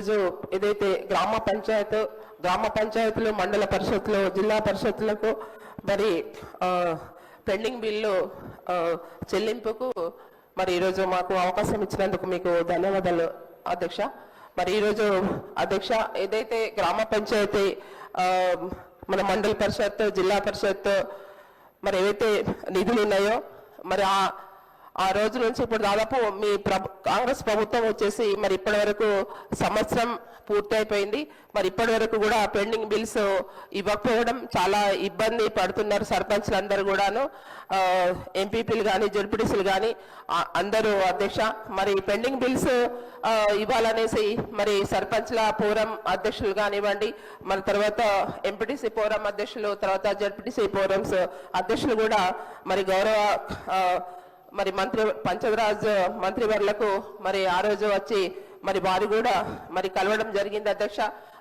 రోజు ఏదైతే గ్రామ పంచాయత్ గ్రామ పంచాయతీలు మండల పరిషత్లు జిల్లా పరిషత్లకు మరి పెండింగ్ బిల్లు చెల్లింపుకు మరి ఈరోజు మాకు అవకాశం ఇచ్చినందుకు మీకు ధన్యవాదాలు అధ్యక్ష. మరి ఈరోజు అధ్యక్ష ఏదైతే గ్రామ పంచాయతీ మన మండల పరిషత్ జిల్లా పరిషత్ మరి ఏవైతే నిధులు ఉన్నాయో మరి ఆ ఆ రోజు నుంచి ఇప్పుడు దాదాపు మీ కాంగ్రెస్ ప్రభుత్వం వచ్చేసి మరి ఇప్పటి వరకు సంవత్సరం పూర్తయిపోయింది. మరి ఇప్పటి వరకు కూడా పెండింగ్ బిల్స్ ఇవ్వకపోవడం చాలా ఇబ్బంది పడుతున్నారు సర్పంచ్లు అందరూ కూడాను ఎంపీపీలు కానీ జడ్పీటీసీలు కానీ అందరూ అధ్యక్ష. మరి పెండింగ్ బిల్స్ ఇవ్వాలనేసి మరి సర్పంచ్ల పోరం అధ్యక్షులు కానివ్వండి మరి తర్వాత ఎంపీటీసీ పోరం అధ్యక్షులు తర్వాత జడ్పీటీసీ పోరమ్స్ అధ్యక్షులు కూడా మరి గౌరవ మరి మంత్రి పంచదరాజ్ మంత్రివర్లకు మరి ఆ రోజు వచ్చి మరి వారు కూడా మరి కలవడం జరిగింది అధ్యక్ష.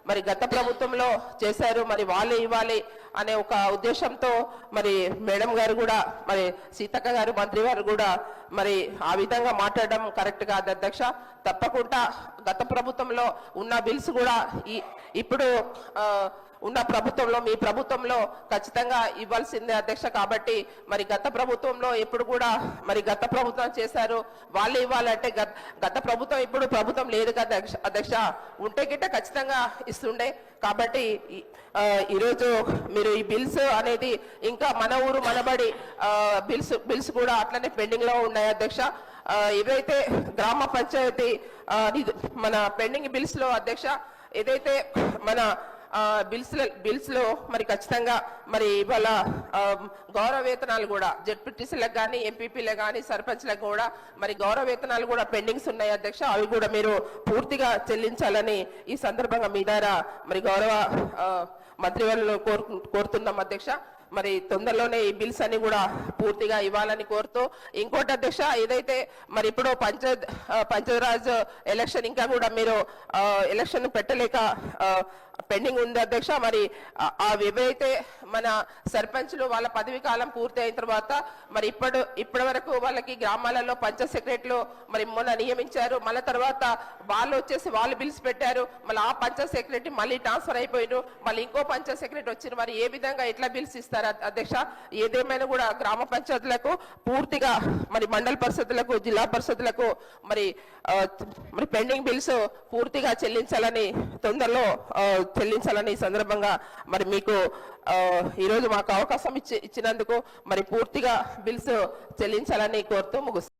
మరి గత ప్రభుత్వంలో చేశారు మరి వాళ్ళే ఇవ్వాలి అనే ఒక ఉద్దేశంతో మరి మేడం గారు కూడా మరి సీతక్క గారు మంత్రి గారు కూడా మరి ఆ విధంగా మాట్లాడడం కరెక్ట్ కాదు అధ్యక్ష. తప్పకుండా గత ప్రభుత్వంలో ఉన్న బిల్స్ కూడా ఈ ఇప్పుడు ఆ, ఉన్న ప్రభుత్వంలో మీ ప్రభుత్వంలో ఖచ్చితంగా ఇవ్వాల్సిందే అధ్యక్ష. కాబట్టి మరి గత ప్రభుత్వంలో ఎప్పుడు కూడా మరి గత ప్రభుత్వం చేశారు వాళ్ళు ఇవ్వాలంటే గత గత ప్రభుత్వం ఇప్పుడు ప్రభుత్వం లేదు కదా అధ్యక్ష- ఉంటే గిట్ట ఖచ్చితంగా ఇస్తుండే. కాబట్టి ఈరోజు మీరు ఈ బిల్స్ అనేది ఇంకా మన ఊరు మనబడి బిల్స్ బిల్స్ కూడా అట్లనే పెండింగ్లో ఉన్నాయి అధ్యక్ష. ఆ, గ్రామ పంచాయతీ మన పెండింగ్ బిల్స్లో అధ్యక్ష ఏదైతే మన బిల్స్ బిల్స్లో మరి ఖచ్చితంగా మరి ఇవాళ గౌరవ వేతనాలు కూడా జడ్పీటీసీలకు కానీ ఎంపీపీలకు కానీ సర్పంచ్లకు కూడా మరి గౌరవ వేతనాలు కూడా పెండింగ్స్ ఉన్నాయి అధ్యక్ష. అవి కూడా మీరు పూర్తిగా చెల్లించాలని ఈ సందర్భంగా మీ ద్వారా మరి గౌరవ ఆ, మంత్రివర్యులు కోరుతున్నాం అధ్యక్ష. మరి తొందరలోనే ఈ బిల్స్ అన్ని కూడా పూర్తిగా ఇవ్వాలని కోరుతూ ఇంకోటి అధ్యక్ష ఏదైతే మరి ఇప్పుడు పంచాయత్ పంచరాజ్ ఎలక్షన్ ఇంకా కూడా మీరు ఎలక్షన్ పెట్టలేక పెండింగ్ ఉంది అధ్యక్ష. మరి ఆ- ఆ ఏవైతే మన సర్పంచ్లు వాళ్ళ పదవి కాలం పూర్తి అయిన తర్వాత మరి ఇప్పుడు ఇప్పటి వరకు వాళ్ళకి గ్రామాలలో పంచ సెక్రటరీలు మరి మొన్న నియమించారు. మళ్ళీ తర్వాత వాళ్ళు వచ్చేసి వాళ్ళు బిల్స్ పెట్టారు. మళ్ళీ ఆ పంచ సెక్రటరీ మళ్ళీ ట్రాన్స్ఫర్ అయిపోయారు మళ్ళీ ఇంకో పంచ సెక్రటరీ వచ్చారు మరి ఏ విధంగా ఎట్లా బిల్స్ ఇస్తారు? అ- అధ్యక్ష ఏదేమైనా కూడా గ్రామ పంచాయతీలకు పూర్తిగా మరి మండల పరిషత్లకు జిల్లా పరిషత్లకు మరి మరి పెండింగ్ బిల్స్ పూర్తిగా చెల్లించాలని తొందరలో చెల్లించాలని సందర్భంగా మరి మీకు ఈరోజు మాకు అవకాశం ఇచ్చి ఇచ్చినందుకు మరి పూర్తిగా బిల్స్ చెల్లించాలని కోరుతూ ముగుస్తుంది